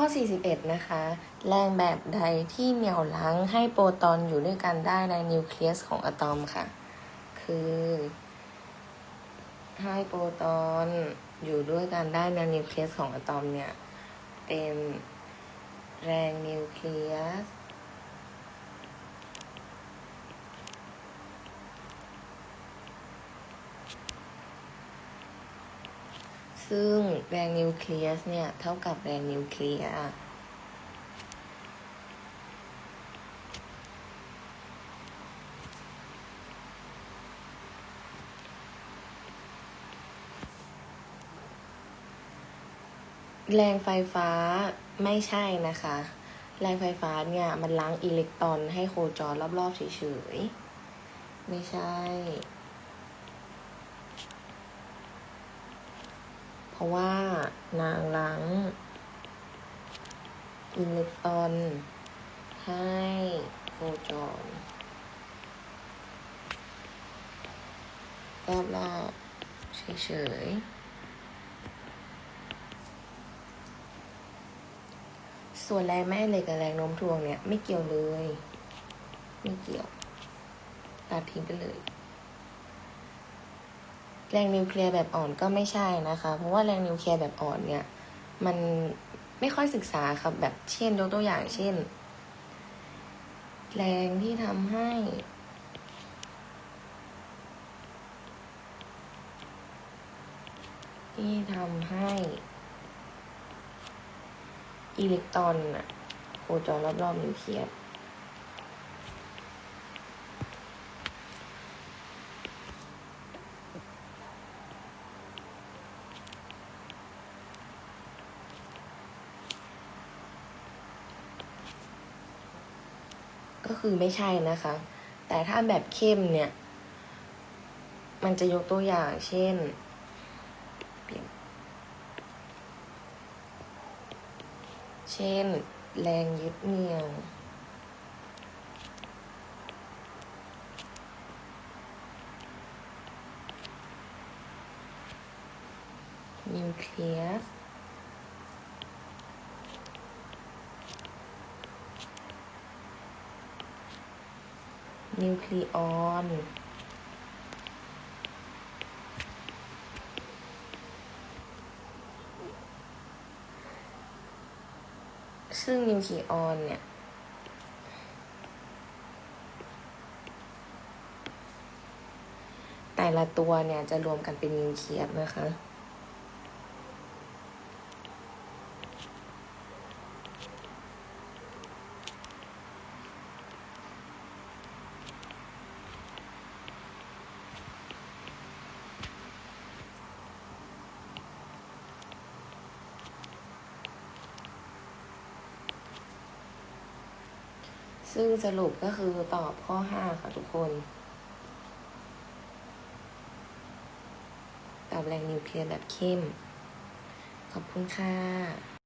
ข้อ 41 นะคะ แรงแบบใดที่เหนี่ยวลังให้โปรตอนอยู่ด้วยกันได้ในนิวเคลียสของอะตอมค่ะ คือ ให้โปรตอนอยู่ด้วยกันได้ในนิวเคลียสของอะตอมเนี่ย เป็นแรงนิวเคลียส ซึ่งแรงนิวเคลียสเนี่ย เท่ากับแรงนิวเคลียร์แรงไฟฟ้าไม่ใช่นะคะ แรงไฟฟ้าเนี่ย มันล้างอิเล็กตรอนให้โคจรรอบๆเฉยๆ ไม่ใช่ เพ ราะว่านางล้างอิเล็กตรอนให้โคจรรอบๆเฉยๆ ส่วนแรงแม่เหล็กกับแรงโน้มถ่วงเนี่ย ไม่เกี่ยวเลย ไม่เกี่ยว ตัดทิ้งไปเลย แรงนิวเคลียร์แบบอ่อนก็ไม่ใช่นะคะ เพราะว่าแรงนิวเคลียร์แบบอ่อนเนี่ย มันไม่ค่อยศึกษาครับแบบเช่นยกตัวอย่างเช่น แรงที่ทำให้ที่ทำให้อิเล็กตรอนอะโคจรรอบๆนิวเคลียส ก็คือไม่ใช่นะคะ แต่ถ้าแบบเข้มเนี่ย มันจะยกตัวอย่างเช่นเปลี่ยนเช่น แรงยึดเหนี่ยว นิวเคลียส นิวคลีออนซึ่งนิวคลีออนเนี่ยแต่ละตัวเนี่ยจะรวมกันเป็นนิวเคลียสนะคะ ซึ่งสรุปก็คือตอบข้อ 5 ค่ะทุกคนตอบแรงนิวเคลียร์แบบเข้ม ขอบคุณค่ะ